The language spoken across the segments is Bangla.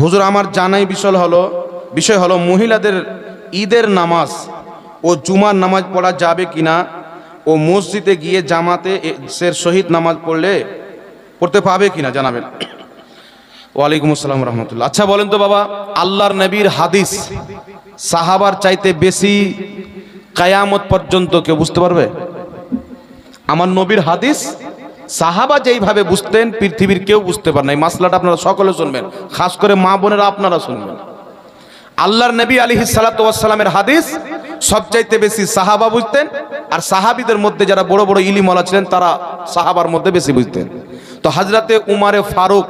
হুজুর, আমার জানাই বিষয় হলো বিষয় হলো মহিলাদের ঈদের নামাজ ও জুমার নামাজ পড়া যাবে কিনা ও মসজিদে গিয়ে জামাতে সের শহীদ নামাজ পড়লে পড়তে পাবে কিনা জানাবেন। ওয়ালাইকুম আসসালাম রহমতুল্লাহ। আচ্ছা বলেন তো বাবা, আল্লাহর নবীর হাদিস সাহাবার চাইতে বেশি কায়ামত পর্যন্ত কেউ বুঝতে পারবে? আমার নবীর হাদিস সাহাবা যেইভাবে বুঝতেন, পৃথিবীর কেউ বুঝতে পারে এই মাসলাটা আপনারা সকলে শুনবেন, খাস করে মা বোনেরা আপনারা শুনবেন। আল্লাহর নবী আলী সালাতামের হাদিস সবচাইতে বেশি সাহাবা বুঝতেন, আর সাহাবিদের মধ্যে যারা বড় বড় ইলিমওয়ালা ছিলেন, তারা সাহাবার মধ্যে বেশি বুঝতেন। তো হাজরাতে উমারে ফারুক,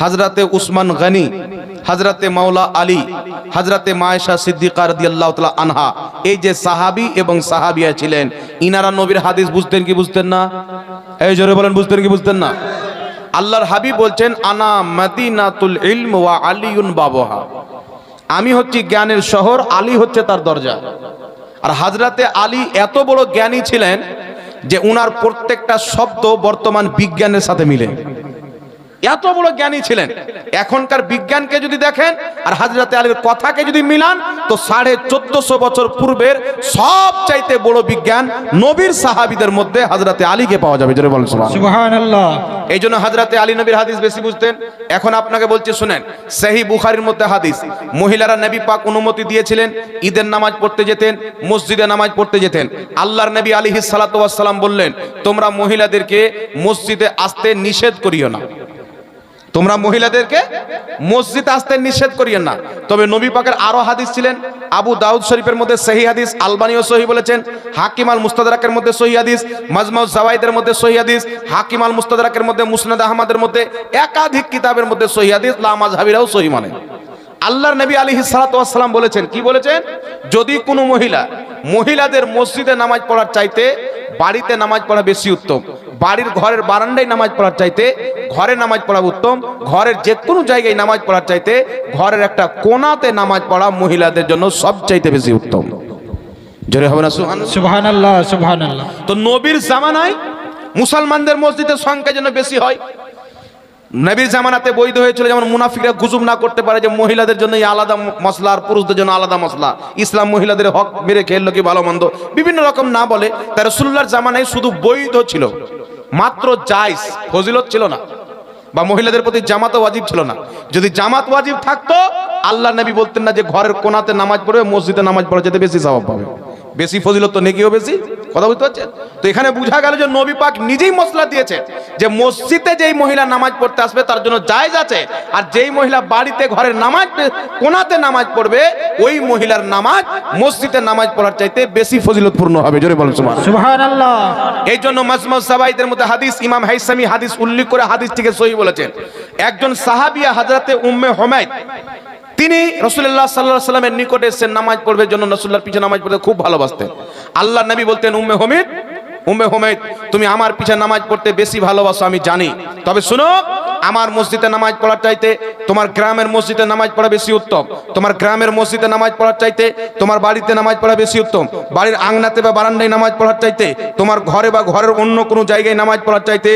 হাজরাতে উসমান গানি, হাজরাতে মাওলা আলী, হাজরাতে মায়েশা সিদ্দিকা রাদিয়াল্লাহু তাআলা আনহা, এই যে সাহাবী এবং সাহাবিয়া ছিলেন, ইনারা নবীর হাদিস বুঝতেন কি বুঝতেন না? এই জোরে বলেন বুঝতেন কি বুঝতেন না? আল্লাহর হাবি বলছেন, আনা মাদিনাতুল ইলম ওয়া আলিউন বাবহা। আমি হচ্ছি জ্ঞানের শহর, আলী হচ্ছে তার দরজা। আর হাজরাতে আলী এত বড় জ্ঞানী ছিলেন যে উনার প্রত্যেকটা শব্দ বর্তমান বিজ্ঞানের সাথে মিলে। এত বড় জ্ঞানী ছিলেন। এখনকার বিজ্ঞানকে যদি দেখেন আর হাজরাতে আলীর কথাকে যদি মিলান তো সাড়ে চোদ্দশো বছর পূর্বের সব চাইতে বড় বিজ্ঞান নবীর সাহাবিদের মধ্যে হাজরাতে আলীকে পাওয়া যাবে। বলেন এই জন্য হাজরাতে আলী নবীর হাদিস বেশি বুঝতেন। এখন আপনাকে বলছি শুনেন সেহি বুখারির মধ্যে হাদিস মহিলারা নবী পাক অনুমতি দিয়েছিলেন ঈদের নামাজ পড়তে যেতেন মসজিদে নামাজ পড়তে যেতেন। আল্লাহর নবী আলী সালাম বললেন তোমরা মহিলাদেরকে মসজিদে আসতে নিষেধ করিও না। তোমরা মহিলাদেরকে মসজিদ আসতে নিষেধ করিয়েন না। তবে নবী পাকের আরও হাদিস ছিলেন, আবু দাউদ শরীফের মধ্যে সহি হাদিস, আলবানিও সহি বলেছেন, হাকিম আল মুস্তাদরাকের মধ্যে সহি হাদিস মাজমাউ জাওয়াইদের মধ্যে সহি হাদিস, হাকিম আল মুস্তাদরাকের মধ্যে মুসনাদ আহমদের মধ্যে একাধিক কিতাবের মধ্যে সহি হাদিস, লা মাজহাবিরাও সহি মানে। আল্লাহর নবী আলী সালাতাম বলেছেন, কি বলেছেন? যদি কোনো মহিলা মহিলাদের মসজিদে নামাজ পড়ার চাইতে বাড়িতে নামাজ পড়া বেশি উত্তম বাড়ির ঘরের বারান্দায় নামাজ পড়ার চাইতে ঘরে নামাজ পড়া উত্তম ঘরের যে কোনো জায়গায় নামাজ পড়ার চাইতে ঘরের একটা কোনাতে নামাজ পড়া মহিলাদের জন্য সবচাইতে বেশি উত্তম। জোরে হবে না সুহান সুবহানাল্লাহ সুবহানাল্লাহ। তো নবীর জামানায় মুসলমানদের মসজিদের সংখ্যা যেন বেশি হয় নবীর জামানাতে বৈধ হয়েছিল যেমন মুনাফিকরা গুজব না করতে পারে যে মহিলাদের জন্য আলাদা মশলা আর পুরুষদের জন্য আলাদা মশলা। ইসলাম মহিলাদের হক মেরে খেললো কি ভালো মন্দ। বিভিন্ন রকম না বলে তাই রসুল্লার জামানায় শুধু বৈধ ছিল। মাত্র জাইজ ফজিলত ছিল না। বা মহিলাদের প্রতি জামাত ওয়াজিব ছিল না। যদি জামাত ওয়াজিব থাকতো, আল্লাহ নবী বলতেন না যে ঘরের কোনাতে নামাজ পড়বে, মসজিদে নামাজ পড়া যেতে বেশি স্বভাব পাবে। বেশি ফজিলত তো নেকিও বেশি? কথা বুঝতে পারছেন? তো এখানে বোঝা গেল যে নবী পাক নিজেই মশলা দিয়েছে যে মসজিদে যেই মহিলা নামাজ পড়তে আসবে তার জন্য জায়েজ আছে আর যেই মহিলা বাড়িতে ঘরের নামাজ কোনাতে নামাজ পড়বে ওই মহিলার নামাজ মসজিদে নামাজ পড়ার চাইতে বেশি ফজিলতপূর্ণ হবে। জোরে বলুন সুবহান। সুবহানাল্লাহ। এই জন্য মাজমাউ সাবাইদের মধ্যে হাদিস ইমাম হাইসামি হাদিস উল্লেখ করে হাদিসটিকে সহি বলেছেন। একজন সাহাবিয়া হাজরাতে উম্মে হোমায়দ তিনি রসুল্লাহ সাল্লাহ সাল্লামের নিকটে সে নামাজ পড়বে জন্য রসুল্লাহর পিছনে নামাজ পড়তে খুব ভালোবাসতেন। আল্লাহ নবী বলতেন, উম্মে হমিদ উম্মে হোমেদ তুমি আমার পিছনে নামাজ পড়তে বেশি ভালোবাসো, আমি জানি। তবে শুনো আমার মসজিদে নামাজ পড়ার চাইতে তোমার গ্রামের মসজিদে নামাজ পড়া বেশি উত্তম। তোমার গ্রামের মসজিদে নামাজ পড়ার চাইতে তোমার বাড়িতে নামাজ পড়া বেশি উত্তম। বাড়ির আংনাতে বা বারান্দায় নামাজ পড়ার চাইতে তোমার ঘরে বা ঘরের অন্য কোনো জায়গায় নামাজ পড়ার চাইতে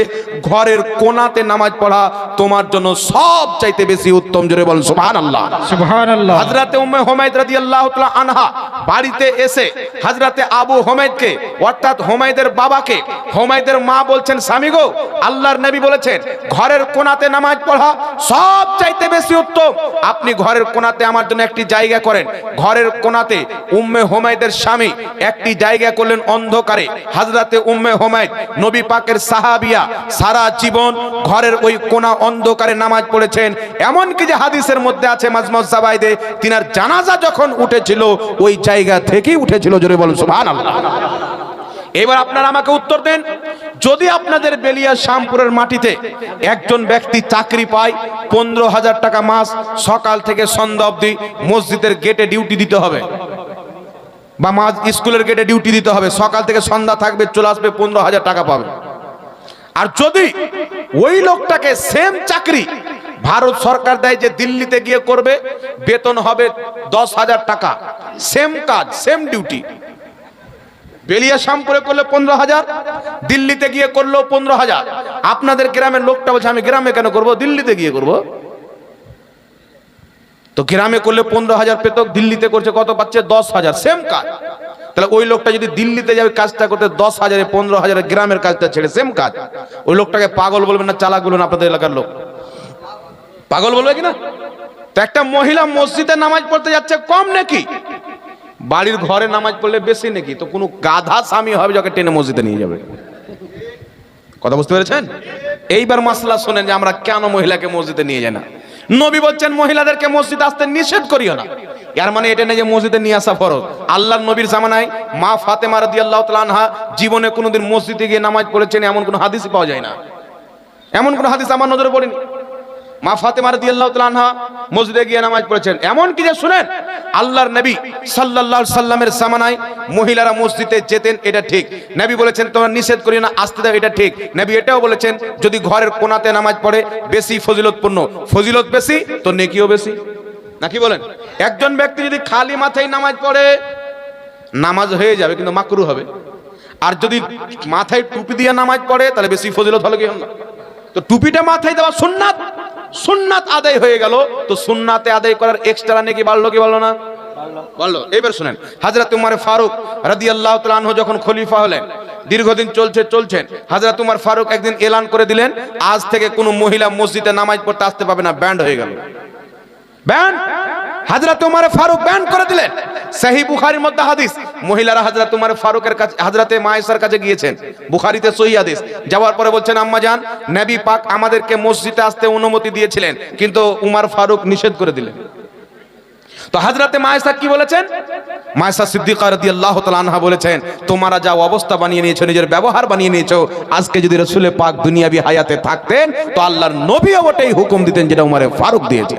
ঘরের কোনাতে নামাজ পড়া তোমার জন্য সব চাইতে বেশি উত্তম। জোরে বলুন সুবহানাল্লাহ। সুবহানাল্লাহ। হাজরাতে উম্মে হোমাইদ রাদিয়াল্লাহু তাআলা আনহা বাড়িতে এসে হাজরাতে আবু হোমাইদকে অর্থাৎ হোমাইদের বাবাকে হোমাইদের মা বলছেন স্বামী গো আল্লাহর নবী বলেছেন ঘরের কোনাতে নামাজ পড়া সব চাইতে বেশি উত্তম। আপনি ঘরের কোনাতে আমার জন্য একটি জায়গা করেন। ঘরের কোনাতে উম্মে হোমাইদের স্বামী একটি জায়গা করলেন অন্ধকারে। হাজরাতে উম্মে হোমাইদ নবী পাকের সাহাবিয়া সারা জীবন ঘরের ওই কোনা অন্ধকারে নামাজ পড়েছেন। এমনকি যে হাদিসের মধ্যে আছে মাজমুজ সাবাইদে তিনার জানাজা যখন উঠেছিল, ওই জায়গা থেকেই উঠেছিল। জোরে বলুন, সুবহানাল্লাহ। এবার আপনারা আমাকে উত্তর দেন। যদি আপনাদের বেলিয়া শ্যামপুরের মাটিতে একজন ব্যক্তি চাকরি পায়, পনেরো হাজার টাকা মাস সকাল থেকে সন্ধ্যা অবধি মসজিদের গেটে ডিউটি দিতে হবে। বা মাস স্কুলের গেটে ডিউটি দিতে হবে। সকাল থেকে সন্ধ্যা থাকবে, চলে আসবে, পনেরো হাজার টাকা পাবে। আর যদি ওই লোকটাকে সেম চাকরি ভারত সরকার দেয় যে দিল্লিতে গিয়ে করবে, বেতন হবে দশ হাজার টাকা। সেম কাজ সেম ডিউটি বেলিয়া শ্যামপুরে করলে পনেরো হাজার, দিল্লিতে গিয়ে করল পনেরো হাজার। আপনাদের গ্রামের লোকটা বলছে, আমি গ্রামে কেন করব? দিল্লিতে গিয়ে করব? তো গ্রামে করলে পনেরো হাজার পেত, দিল্লিতে করছে কত পাচ্ছে? দশ হাজার সেম কাজ। তাহলে ওই লোকটা যদি দিল্লিতে যাবে, কাজটা করতে দশ হাজারে, পনেরো হাজারে গ্রামের কাজটা ছেড়ে সেম কাজ। ওই লোকটাকে পাগল বলবেন না, চালাক বলবেন আপনাদের এলাকার লোক। পাগল বলবে কি না? তো একটা মহিলা মসজিদে নামাজ পড়তে যাচ্ছে, কম নাকি? বাড়ির ঘরে নামাজ পড়লে বেশি নাকি? তো কোনো গাধা স্বামী হবে যাকে টেনে মসজিদে নিয়ে যাবে। কথা বুঝতে পেরেছেন? এইবার মাসলা শোনেন যে আমরা কেন মহিলাকে মসজিদে নিয়ে যাই না? নবী বলছেন, মহিলাদেরকে মসজিদে আসতে নিষেধ করিও না। এর মানে এটা নেই যে মসজিদে নিয়ে আসা ফরজ। আল্লাহর নবীর জামানায় মা ফাতেমা রাদিয়াল্লাহু তাআলা আনহা জীবনে কোনোদিন মসজিদে গিয়ে নামাজ পড়েছেন এমন কোনো হাদিসই পাওয়া যায় না। এমন কোনো হাদিস আমার নজরে পড়েনি। মা ফাতেমা রাদিয়াল্লাহু তাআলা আনহা মসজিদে গিয়ে নামাজ পড়েছেন। এমন কি যে শুনেন, আল্লাহর নবী সাল্লাল্লাহু সাল্লামের জামানায় মহিলারা মসজিদে যেতেন, এটা ঠিক। নবী বলেছেন, তোমরা নিষেধ করি না, আসতে দাও, এটা ঠিক। নবী এটাও বলেছেন, যদি ঘরের কোণাতে নামাজ পড়ে, বেশি ফজিলতপূর্ণ। ফজিলত বেশি, তো নেকিও বেশি। নাকি বলেন? একজন ব্যক্তি যদি খালি মাথায় নামাজ পড়ে, নামাজ হয়ে যাবে, কিন্তু মাকরু হবে। আর যদি মাথায় টুপি দিয়ে নামাজ পড়ে, তাহলে বেশি ফজিলত হলো কি না? তো টুপিটা মাথায় দেওয়া সুন্নাত। সুন্নাত আদায় হয়ে গেল, তো সুন্নাতে আদায় করার এক্সট্রা নাকি বাড়লো কি বাড়লো না? বলল এবার শুনেন, হাজরত উমার ফারুক রাদিয়াল্লাহু তাআলা আনহু যখন খলিফা হলেন, দীর্ঘদিন চলছে চলছেন হাজরত উমার ফারুক একদিন এলান করে দিলেন, আজ থেকে কোনো মহিলা মসজিদে নামাজ পড়তে আসতে পাবে না ব্যান্ড হয়ে গেল। ব্যান্ড হাজরত উমার ফারুক ব্যান্ড করে দিলেন। সহি বুখারীর মধ্যে হাদিস মহিলারা হাজরা তোমার ফারুকের কাছে হাজরাতে মায়েশার কাছে গিয়েছেন। বুখারিতে সহি যাওয়ার পরে বলছেন, আম্মা জান, নবী পাক আমাদেরকে মসজিদে আসতে অনুমতি দিয়েছিলেন, কিন্তু উমার ফারুক নিষেধ করে দিলেন। তো হাজরাতে মায়েশা কি বলেছেন? মায়েশা সিদ্দিকা রাদিয়াল্লাহু তাআলা আনহা বলেছেন, তোমরা যা অবস্থা বানিয়ে নিয়েছো, নিজের ব্যবহার বানিয়ে নিয়েছো, আজকে যদি রাসূলের পাক দুনিয়াবি হায়াতে থাকতেন, তো আল্লাহর নবীও ওটাই হুকুম দিতেন যেটা উমারে ফারুক দিয়েছে।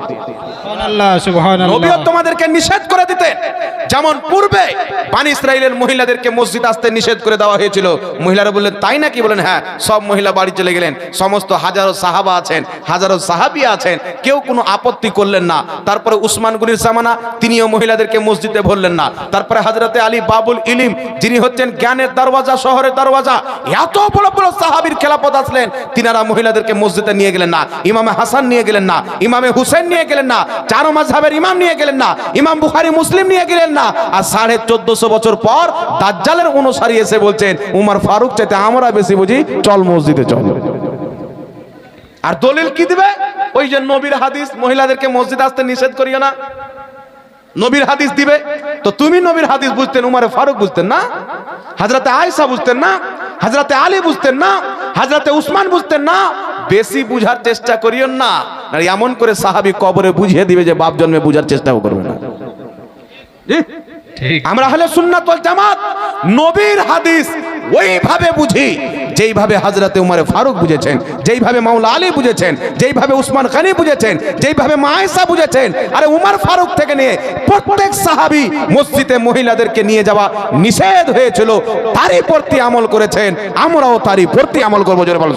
হ্যাঁ আপত্তি করলেন না। তারপরে উসমান গুলির জামানা, তিনিও মহিলাদেরকে মসজিদে ভরলেন না। তারপরে হাজরতে আলী বাবুল ইলিম, যিনি হচ্ছেন জ্ঞানের দরওয়াজা, শহরের দরওয়াজা, এত বড় বড় সাহাবির খেলাপথ আসলেন। তিনারা মহিলাদেরকে মসজিদে নিয়ে গেলেন না। ইমামে হাসান নিয়ে গেলেন না। ইমামে হুসেন নিয়ে গেলেন না। চারো মাঝহাবের ইমাম নিয়ে গেলেন না, ইমাম বুখারি, মুসলিম নিয়ে গেলেন না। আর সাড়ে চোদ্দশো বছর পর দাজ্জালের অনুসারী এসে বলছেন, উমার ফারুক চাইতে আমরা বেশি বুঝি, চল মসজিদে চল। আর দলিল কি দিবে? ওই যে নবীর হাদিস, মহিলাদেরকে মসজিদ আসতে নিষেধ করিও না। নবীর হাদিস দিবে। তো তুমি নবীর হাদিস বুঝতেন, উমারে ফারুক বুঝতেন না, হাজরাতে আয়েশা বুঝতেন না, হাজরাতে আলী বুঝতেন না, হাজরাতে উসমান বুঝতেন না। বেশি বুঝার চেষ্টা করিও না। আর এমন করে সাহাবি কবরে বুঝিয়ে দিবে যে বাপ জন্মে বুঝার চেষ্টাও করবে না। আমরা হলে সুন্নাত জামাত নবীর হাদিস ওইভাবে বুঝি যেইভাবে হাজরাতে উমারে ফারুক বুঝেছেন যেইভাবে মাওলা আলী বুঝেছেন যেইভাবে উসমান খানি বুঝেছেন যেইভাবে মায়েশা বুঝেছেন আরে উমার ফারুক থেকে নিয়ে প্রত্যেক সাহাবী মসজিদে মহিলাদেরকে নিয়ে যাওয়া নিষেধ হয়েছিল তারই প্রতি আমল করেছেন আমরাও তারই প্রতি আমল করব জোরে বলো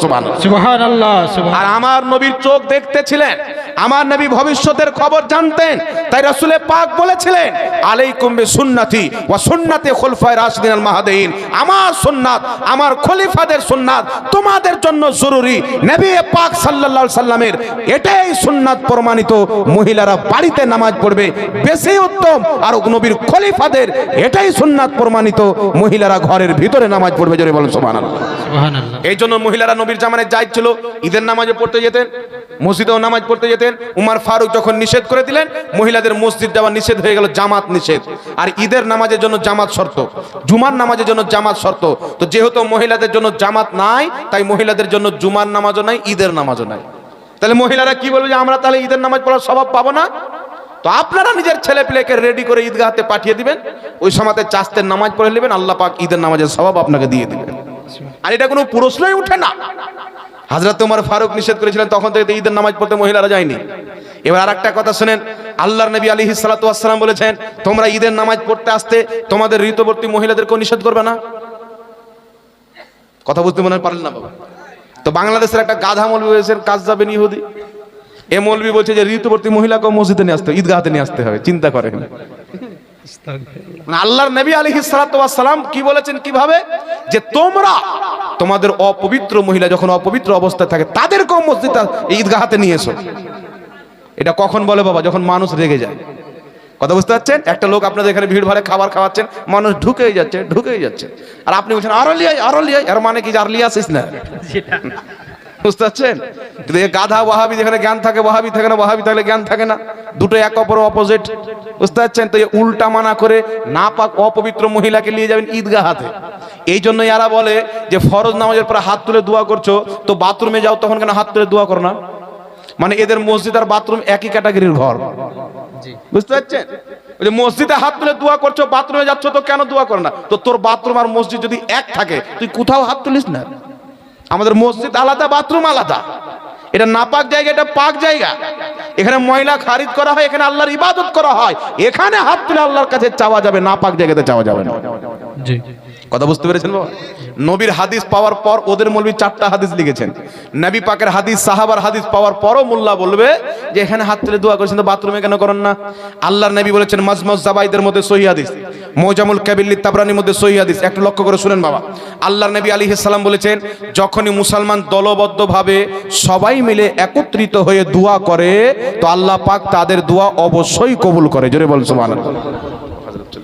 আল্লাহ আর আমার নবীর চোখ দেখতেছিলেন আমার নবী ভবিষ্যতের খবর জানতেন তাই রাসূলে পাক বলেছিলেন আলাইকুম বি সুন্নতি ওয়া সুন্নাতি খুলফায়ে রাশিদিন আল মাহদিন আমার সুন্নাত আমার খলিফাদের সুন্নাত তোমাদের জন্য জরুরি। নবী পাক সাল্লাল্লাহু সাল্লামের এটাই সুন্নাত প্রমাণিত। মহিলারা বাড়িতে নামাজ পড়বে বেশি উত্তম আর নবীর খলিফাদের এটাই সুন্নাত প্রমাণিত। মহিলারা ঘরের ভিতরে নামাজ পড়বে জোরে বলেন আল্লাহ এই জন্য মহিলারা নবীর জামানে যাই ছিল ঈদের নামাজে পড়তে যেতেন। মসজিদেও নামাজ পড়তে যেতেন। উমার ফারুক যখন নিষেধ করে দিলেন, মহিলাদের মসজিদ যাওয়া নিষেধ হয়ে গেল, জামাত নিষেধ। আর ঈদের নামাজের জন্য জামাত শর্ত, জুমার নামাজের জন্য জামাত শর্ত। তো যেহেতু মহিলাদের জন্য জামাত নাই, তাই মহিলাদের জন্য জুমার নামাজও নাই, ঈদের নামাজও নাই। তাহলে মহিলারা কি বলবে যে, আমরা তাহলে ঈদের নামাজ পড়ার স্বভাব পাবো না তো আপনারা নিজের ছেলে পেলেকে রেডি করে ঈদগাহতে পাঠিয়ে দিবেন। ওই সময়তে চাস্তের নামাজ পড়ে নেবেন, আল্লাহ পাক ঈদের নামাজের স্বভাব আপনাকে দিয়ে দিবেন। আর এটা কোনো প্রশ্নই উঠে না। হাজরত তোমার ফারুক নিষেধ করেছিলেন, তখন থেকে ঈদের নামাজ পড়তে মহিলারা যায়নি। এবার আর একটা কথা শুনেন, আল্লাহর নবী আলী সালাতাম বলেছেন, তোমরা ঈদের নামাজ পড়তে আসতে তোমাদের ঋতুবর্তী মহিলাদের মহিলাদেরকেও নিষেধ করবে না? কথা বুঝতে মনে পারলেন না বাবা। তো বাংলাদেশের একটা গাধা মৌলবী হয়েছেন কাজ যাবেন ইহুদি। এ মৌলবী বলছে যে, ঋতুবর্তী মহিলাকেও মসজিদে নিয়ে আসতে ঈদগাহতে নিয়ে আসতে হবে, চিন্তা করেন। মানে আল্লাহর নবী আলাইহি সালাম কি বলেছেন কীভাবে? যে তোমরা তোমাদের অপবিত্র মহিলা যখন অপবিত্র অবস্থায় থাকে তাদের তাদেরকেও মসজিদ ঈদগাহাতে নিয়ে এসো। এটা কখন বলে বাবা? যখন মানুষ রেগে যায়। কথা বুঝতে পারছেন? একটা লোক আপনাদের এখানে ভিড় ভাড়ে খাবার খাওয়াচ্ছেন, মানুষ ঢুকেই যাচ্ছে ঢুকেই যাচ্ছে। আর আপনি বলছেন আরও লিয়াই আরও লিয়াই আর মানে কি আর লিয়ে আসিস না? বুঝতে পারছেন? কিন্তু এই গাধা ওয়াহাবি যেখানে জ্ঞান থাকে, ওয়াহাবি থাকে না, ওয়াহাবি থাকলে জ্ঞান থাকে না। দুটো এক অপর অপোজিট বুঝতে পারছেন? তো এই উল্টা মানা করে না পাক অপবিত্র মহিলাকে নিয়ে যাবেন ঈদগাহ হাতে। এই জন্য এরা বলে যে ফরজ নামাজের পরে হাত তুলে দোয়া করছ তো বাথরুমে যাও তখন কেন হাত তুলে দোয়া করো না? মানে এদের মসজিদ আর বাথরুম একই ক্যাটাগরির ঘর। বুঝতে পারছেন? যে মসজিদে হাত তুলে দোয়া করছ বাথরুমে যাচ্ছ তো কেন দোয়া করো না? তো তোর বাথরুম আর মসজিদ যদি এক থাকে তুই কোথাও হাত তুলিস না। আমাদের মসজিদ আলাদা বাথরুম আলাদা। এটা নাপাক জায়গা এটা পাক জায়গা। এখানে ময়লা খারিজ করা হয় এখানে আল্লাহর ইবাদত করা হয়। এখানে হাত তুলে আল্লাহর কাছে চাওয়া যাবে না পাক জায়গাতে চাওয়া যাবে না। জি। কথা বুঝতে পেরেছেন বাবা? নবীর হাদিস পাওয়ার পর ওদের মৌলবি চারটা হাদিস লিখেছেন। নবী পাকের হাদিস, সাহাবার হাদিস পাওয়ার পরও মোল্লা বলবে যে, এখানে হাত তুলে দোয়া করেছেন তো বাথরুমে কেন করেন না? আল্লাহর নবী বলেছেন মাজমাজ জাবাইদের মধ্যে সহি হাদিস, মৌজামুল কাবিল্লি তাবরানির মধ্যে সহি হাদিস। একটু লক্ষ্য করে শুনেন বাবা। আল্লাহর নবী আলী সালাম বলেছেন, যখনই মুসলমান দলবদ্ধভাবে সবাই মিলে একত্রিত হয়ে দোয়া করে, তো আল্লাহ পাক তাদের দোয়া অবশ্যই কবুল করে। জোরে বল সুবহানাল্লাহ।